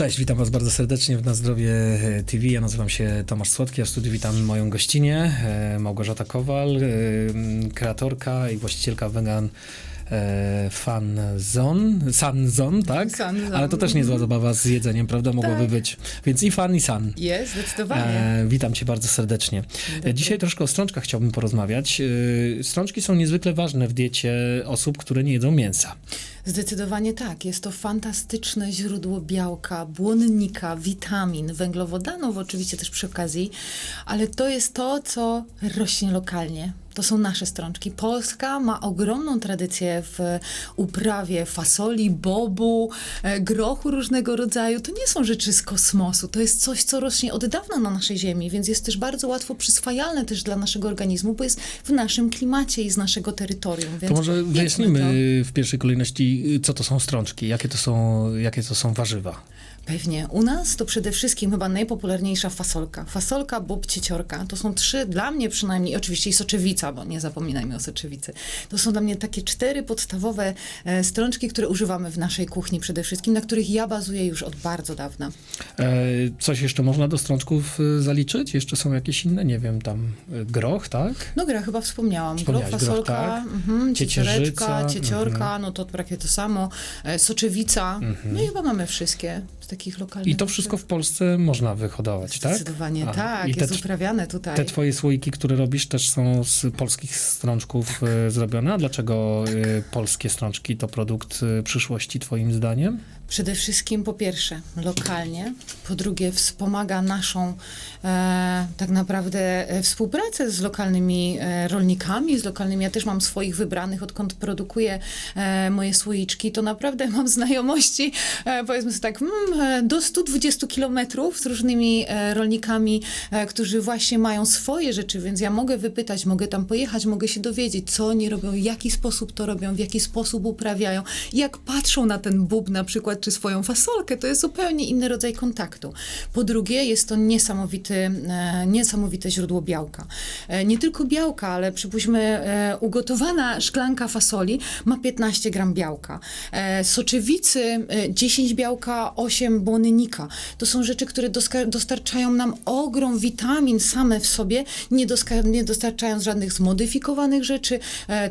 Cześć, witam Was bardzo serdecznie w Na Zdrowie e, TV. Ja nazywam się Tomasz Słodki, a w studiu witam moją gościnę, e, Małgorzata Kowal, e, kreatorka i właścicielka Vegan e, Fan Zone, Sun Zone, tak? Ale to też niezła zabawa z jedzeniem, prawda? Mogłoby Tak. być. Więc i fan, i sun. Jest, zdecydowanie. E, witam Cię bardzo serdecznie. E, Dzisiaj troszkę o strączkach chciałbym porozmawiać. E, Strączki są niezwykle ważne w diecie osób, które nie jedzą mięsa. Zdecydowanie tak. Jest to fantastyczne źródło białka, błonnika, witamin, węglowodanów oczywiście też przy okazji, ale to jest to, co rośnie lokalnie. To są nasze strączki. Polska ma ogromną tradycję w uprawie fasoli, bobu, e, grochu różnego rodzaju. To nie są rzeczy z kosmosu. To jest coś, co rośnie od dawna na naszej ziemi, więc jest też bardzo łatwo przyswajalne też dla naszego organizmu, bo jest w naszym klimacie i z naszego terytorium. Więc To może wyjaśnimy to. w pierwszej kolejności, co to są strączki, jakie to są, jakie to są warzywa. Pewnie. U nas to przede wszystkim chyba najpopularniejsza fasolka. Fasolka, bob, cieciorka. To są trzy, dla mnie przynajmniej, oczywiście i soczewica, bo nie zapominajmy o soczewicy. To są dla mnie takie cztery podstawowe e, strączki, które używamy w naszej kuchni przede wszystkim, na których ja bazuję już od bardzo dawna. E, coś jeszcze można do strączków e, zaliczyć? Jeszcze są jakieś inne, nie wiem, tam e, groch, tak? No gra chyba wspomniałam. Groch, groch, fasolka, tak. mhm, ciecioreczka, cieciorka, no to prawie to samo. E, soczewica. No i chyba mamy wszystkie takich lokalnych. I to wszystko w Polsce można wyhodować, tak? Zdecydowanie A, tak, i te jest uprawiane tutaj. Te twoje słoiki, które robisz, też są z polskich strączków e, zrobione. A dlaczego e, polskie strączki to produkt e, przyszłości, twoim zdaniem? Przede wszystkim po pierwsze lokalnie, po drugie wspomaga naszą e, tak naprawdę e, współpracę z lokalnymi e, rolnikami, z lokalnymi. Ja też mam swoich wybranych, odkąd produkuję e, moje słoiczki, to naprawdę mam znajomości, e, powiedzmy sobie tak, mm, e, do 120 kilometrów z różnymi e, rolnikami, e, którzy właśnie mają swoje rzeczy, więc ja mogę wypytać, mogę tam pojechać, mogę się dowiedzieć, co oni robią, w jaki sposób to robią, w jaki sposób uprawiają, jak patrzą na ten bób na przykład, czy swoją fasolkę, to jest zupełnie inny rodzaj kontaktu. Po drugie, jest to niesamowity, e, niesamowite źródło białka. E, nie tylko białka, ale przypuśćmy, e, ugotowana szklanka fasoli ma 15 gram białka. Soczewicy e, 10 białka, 8 błonnika. To są rzeczy, które dostarczają nam ogrom witamin same w sobie, nie, nie dostarczając żadnych zmodyfikowanych rzeczy,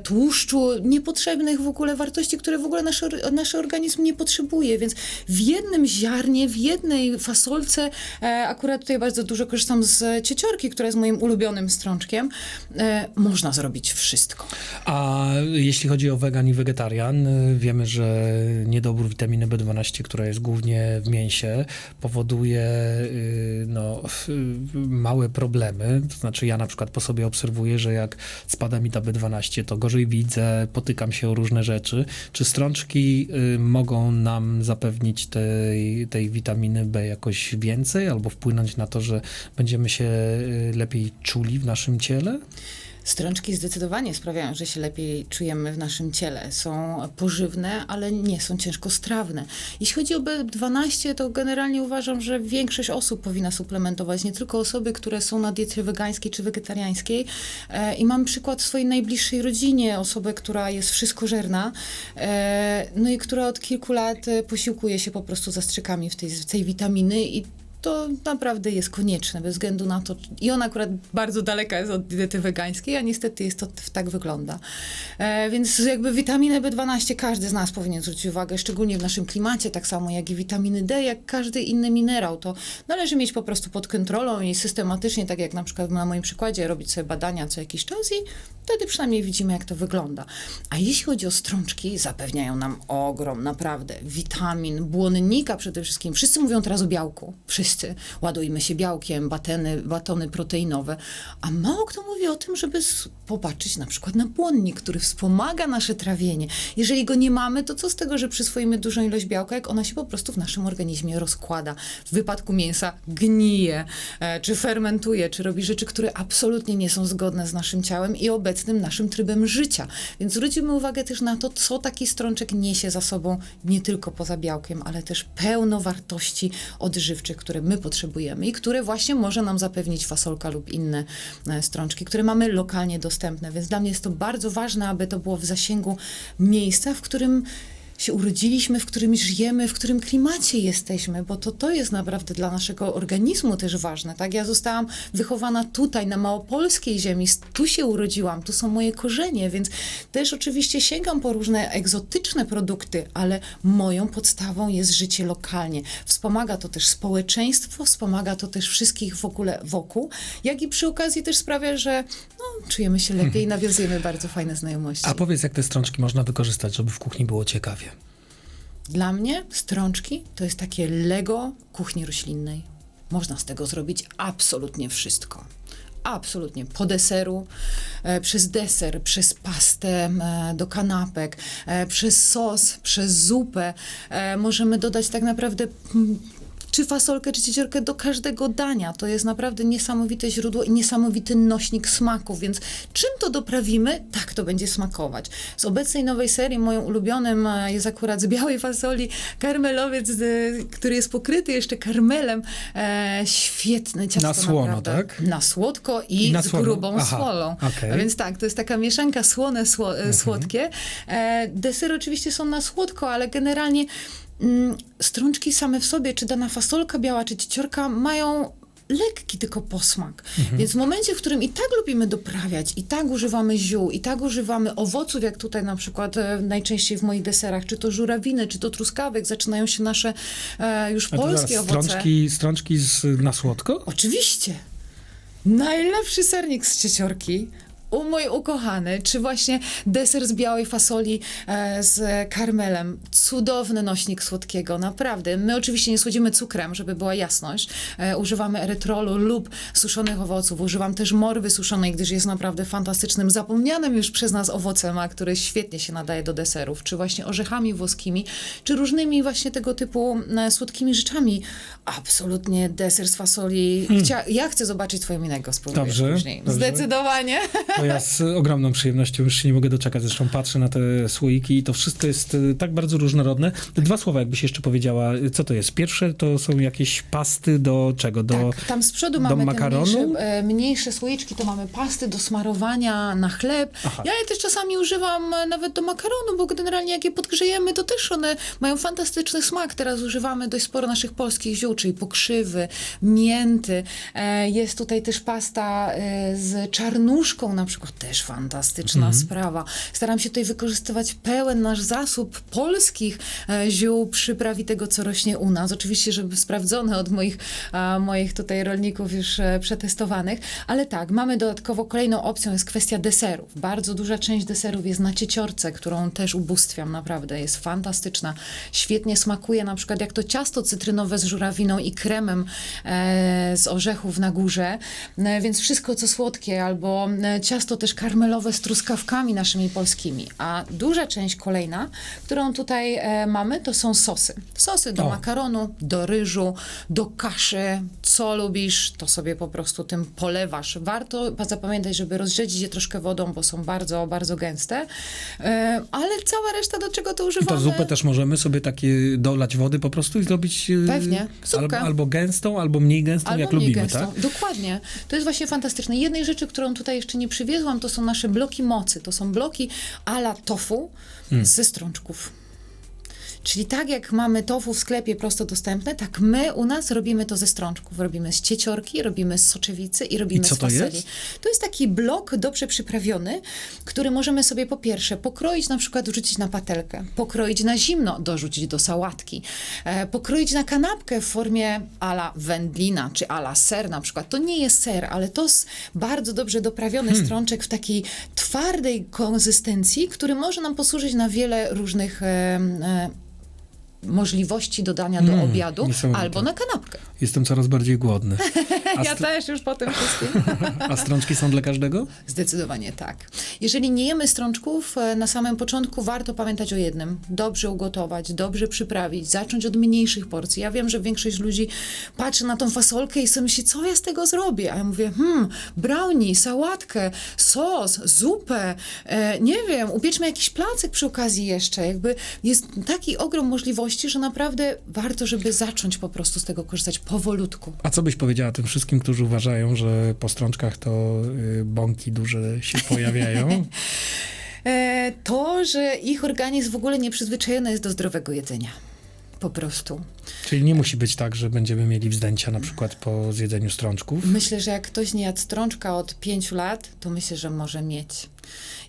tłuszczu, niepotrzebnych w ogóle wartości, które w ogóle nasz, nasz organizm nie potrzebuje. Więc w jednym ziarnie, w jednej fasolce, e, akurat tutaj bardzo dużo korzystam z cieciorki, która jest moim ulubionym strączkiem, e, można zrobić wszystko. A jeśli chodzi o wegan i wegetarian, y, wiemy, że niedobór witaminy B12, która jest głównie w mięsie, powoduje y, no, y, małe problemy. To znaczy, ja na przykład po sobie obserwuję, że jak spada mi ta B12, to gorzej widzę, potykam się o różne rzeczy. Czy strączki y, mogą nam zapewnić tej, tej witaminy B jakoś więcej, albo wpłynąć na to, że będziemy się y, lepiej czuli w naszym ciele? Strączki zdecydowanie sprawiają, że się lepiej czujemy w naszym ciele. Są pożywne, ale nie są ciężkostrawne. Jeśli chodzi o B12, to generalnie uważam, że większość osób powinna suplementować, nie tylko osoby, które są na diecie wegańskiej czy wegetariańskiej. E, I mam przykład w swojej najbliższej rodzinie, osobę, która jest wszystkożerna, e, no i która od kilku lat e, posiłkuje się po prostu zastrzykami w tej, w tej witaminy i to naprawdę jest konieczne, bez względu na to. I ona akurat bardzo daleka jest od diety wegańskiej, a niestety jest to tak wygląda. E, więc jakby witaminę B12 każdy z nas powinien zwrócić uwagę, szczególnie w naszym klimacie, tak samo jak i witaminy D, jak każdy inny minerał. To należy mieć po prostu pod kontrolą i systematycznie, tak jak na przykład na moim przykładzie, robić sobie badania co jakiś czas i wtedy przynajmniej widzimy, jak to wygląda. A jeśli chodzi o strączki, zapewniają nam ogrom, naprawdę, witamin, błonnika przede wszystkim. Wszyscy mówią teraz o białku. Wszyscy. Ładujmy się białkiem, bateny, batony proteinowe. A mało kto mówi o tym, żeby popatrzeć na przykład na błonnik, który wspomaga nasze trawienie. Jeżeli go nie mamy, to co z tego, że przyswoimy dużą ilość białka, jak ona się po prostu w naszym organizmie rozkłada. W wypadku mięsa gnije, e, czy fermentuje, czy robi rzeczy, które absolutnie nie są zgodne z naszym ciałem i obecnym naszym trybem życia. Więc zwróćmy uwagę też na to, co taki strączek niesie za sobą, nie tylko poza białkiem, ale też pełno wartości odżywczych, które my potrzebujemy i które właśnie może nam zapewnić fasolka lub inne e, strączki, które mamy lokalnie dostępne. Więc dla mnie jest to bardzo ważne, aby to było w zasięgu miejsca, w którym się urodziliśmy, w którym żyjemy, w którym klimacie jesteśmy, bo to, to jest naprawdę dla naszego organizmu też ważne, tak? Ja zostałam wychowana tutaj, na małopolskiej ziemi, tu się urodziłam, tu są moje korzenie, więc też oczywiście sięgam po różne egzotyczne produkty, ale moją podstawą jest życie lokalnie. Wspomaga to też społeczeństwo, wspomaga to też wszystkich w ogóle wokół, jak i przy okazji też sprawia, że no, czujemy się lepiej i nawiązujemy bardzo fajne znajomości. A powiedz, jak te strączki można wykorzystać, żeby w kuchni było ciekawie? Dla mnie strączki to jest takie Lego kuchni roślinnej. Można z tego zrobić absolutnie wszystko. Absolutnie. Po deseru, e, przez deser, przez pastę e, do kanapek, e, przez sos, przez zupę. Możemy dodać tak naprawdę czy fasolkę, czy cieciorkę do każdego dania. To jest naprawdę niesamowite źródło i niesamowity nośnik smaków, więc czym to doprawimy, tak to będzie smakować. Z obecnej nowej serii moją ulubionym e, jest akurat z białej fasoli karmelowiec, e, który jest pokryty jeszcze karmelem. E, świetne ciasto Na słono, naprawdę. tak? Na słodko i, I na z słono? grubą Aha, solą. okej. A więc tak, to jest taka mieszanka słone, sło, Mhm. e, słodkie. E, desery oczywiście są na słodko, ale generalnie strączki same w sobie, czy dana fasolka biała, czy cieciorka mają lekki tylko posmak. Mhm. Więc w momencie, w którym i tak lubimy doprawiać, i tak używamy ziół, i tak używamy owoców, jak tutaj na przykład e, najczęściej w moich deserach, czy to żurawiny, czy to truskawek, zaczynają się nasze e, już polskie zaraz, owoce. strączki, strączki z, na słodko? Oczywiście. Najlepszy sernik z cieciorki. U mój ukochany, czy właśnie deser z białej fasoli e, z karmelem. Cudowny nośnik słodkiego, naprawdę. My oczywiście nie słodzimy cukrem, żeby była jasność. E, używamy erytrolu lub suszonych owoców. Używam też morwy suszonej, gdyż jest naprawdę fantastycznym, zapomnianym już przez nas owocem, a który świetnie się nadaje do deserów. Czy właśnie orzechami włoskimi, czy różnymi właśnie tego typu e, słodkimi rzeczami. Absolutnie deser z fasoli. Chcia, ja chcę zobaczyć twoją minę, go spróbujesz Dobrze, później. dobrze. Zdecydowanie. To ja z ogromną przyjemnością już się nie mogę doczekać. Zresztą patrzę na te słoiki i to wszystko jest e, tak bardzo różnorodne. Dwa słowa, jakbyś jeszcze powiedziała, co to jest. Pierwsze to są jakieś pasty do czego? Do, tak, tam z przodu do mamy makaronu? mniejsze, e, mniejsze słoiczki, to mamy pasty do smarowania na chleb. Aha. Ja je też czasami używam e, nawet do makaronu, bo generalnie jak je podgrzejemy, to też one mają fantastyczny smak. Teraz używamy dość sporo naszych polskich ziół, czyli pokrzywy, mięty. E, Jest tutaj też pasta z czarnuszką na przykład, też fantastyczna Mhm. sprawa. Staram się tutaj wykorzystywać pełen nasz zasób polskich e, ziół, przypraw i tego, co rośnie u nas. Oczywiście, żeby sprawdzone od moich, moich tutaj rolników już e, przetestowanych, ale tak, mamy dodatkowo kolejną opcją, jest kwestia deserów. Bardzo duża część deserów jest na cieciorce, którą też ubóstwiam, naprawdę jest fantastyczna. Świetnie smakuje, na przykład jak to ciasto cytrynowe z żurawiną i kremem e, z orzechów na górze, więc wszystko co słodkie, albo e, ciasto też karmelowe z truskawkami naszymi polskimi. A duża część kolejna, którą tutaj e, mamy, to są sosy. Sosy do O. makaronu, do ryżu, do kaszy. Co lubisz, to sobie po prostu tym polewasz. Warto zapamiętać, żeby rozrzedzić je troszkę wodą, bo są bardzo, bardzo gęste. E, ale cała reszta, do czego to I używamy? to zupę też możemy sobie takie dolać wody po prostu i zrobić e, Pewnie. Zupkę. albo, albo gęstą, albo mniej gęstą, jak mniej lubimy, tak? Dokładnie. To jest właśnie fantastyczne. Jednej rzeczy, którą tutaj jeszcze nie przywiezłam, to są nasze bloki mocy. To są bloki ala tofu Hmm. ze strączków. Czyli tak jak mamy tofu w sklepie prosto dostępne, tak my u nas robimy to ze strączków. Robimy z cieciorki, robimy z soczewicy i robimy I co z to fasoli. jest? To jest taki blok dobrze przyprawiony, który możemy sobie po pierwsze pokroić, na przykład wrzucić na patelkę, pokroić na zimno, dorzucić do sałatki, e, pokroić na kanapkę w formie ala wędlina, czy ala ser na przykład. To nie jest ser, ale to jest bardzo dobrze doprawiony Hmm. strączek w takiej twardej konsystencji, który może nam posłużyć na wiele różnych e, e, możliwości dodania do Mm, obiadu albo na kanapkę. Jestem coraz bardziej głodny. Ja też już po tym wszystkim. a strączki są dla każdego? Zdecydowanie tak. Jeżeli nie jemy strączków, e, na samym początku warto pamiętać o jednym. Dobrze ugotować, dobrze przyprawić, zacząć od mniejszych porcji. Ja wiem, że większość ludzi patrzy na tą fasolkę i sobie myśli, co ja z tego zrobię? A ja mówię, hmm, brownie, sałatkę, sos, zupę, e, nie wiem, upieczmy jakiś placek przy okazji jeszcze. Jakby jest taki ogrom możliwości, że naprawdę warto, żeby zacząć po prostu z tego korzystać powolutku. A co byś powiedziała tym wszystkim, którzy uważają, że po strączkach to y, bąki duże się pojawiają? E, to, że ich organizm w ogóle nieprzyzwyczajony jest do zdrowego jedzenia. Po prostu. Czyli nie musi być tak, że będziemy mieli wzdęcia na przykład po zjedzeniu strączków. Myślę, że jak ktoś nie jadł strączka od pięciu lat, to myślę, że może mieć.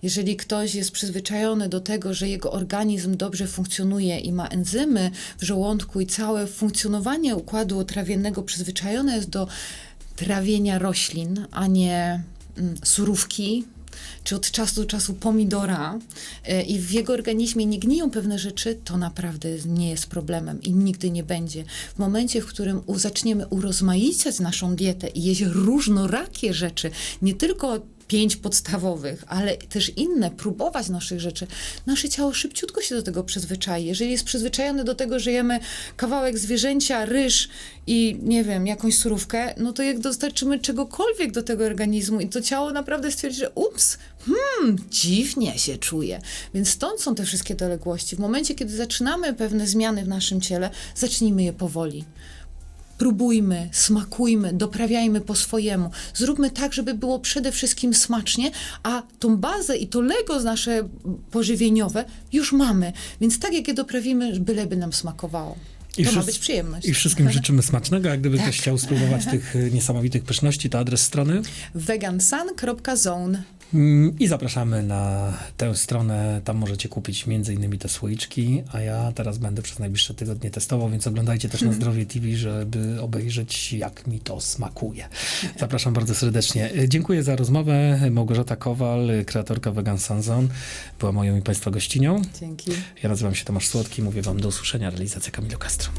Jeżeli ktoś jest przyzwyczajony do tego, że jego organizm dobrze funkcjonuje i ma enzymy w żołądku i całe funkcjonowanie układu trawiennego przyzwyczajone jest do trawienia roślin, a nie mm, surówki, czy od czasu do czasu pomidora e, i w jego organizmie nie gniją pewne rzeczy, to naprawdę nie jest problemem i nigdy nie będzie. W momencie, w którym zaczniemy urozmaicać naszą dietę i jeść różnorakie rzeczy, nie tylko pięć podstawowych, ale też inne, próbować naszych rzeczy, nasze ciało szybciutko się do tego przyzwyczai. Jeżeli jest przyzwyczajone do tego, że jemy kawałek zwierzęcia, ryż i nie wiem, jakąś surówkę, no to jak dostarczymy czegokolwiek do tego organizmu i to ciało naprawdę stwierdzi, że ups, hmm, dziwnie się czuje. Więc stąd są te wszystkie doległości. W momencie, kiedy zaczynamy pewne zmiany w naszym ciele, zacznijmy je powoli próbujmy, smakujmy, doprawiajmy po swojemu. Zróbmy tak, żeby było przede wszystkim smacznie, a tą bazę i to Lego nasze pożywieniowe już mamy. Więc tak jak je doprawimy, byleby nam smakowało. I to ma być przyjemność. I wszystkim życzymy smacznego. Jak gdyby Tak. ktoś chciał spróbować tych y, niesamowitych pyszności, to adres strony. vegansan.zone Mm, I zapraszamy na tę stronę. Tam możecie kupić między innymi te słoiczki, a ja teraz będę przez najbliższe tygodnie testował, więc oglądajcie też na Zdrowie TV, żeby obejrzeć, jak mi to smakuje. Zapraszam bardzo serdecznie. Y, Dziękuję za rozmowę. Małgorzata Kowal, kreatorka Vegan Sanzon, była moją i Państwa gościnią. Dzięki. Ja nazywam się Tomasz Słodki, mówię Wam do usłyszenia. Realizacja Kamilo Castro.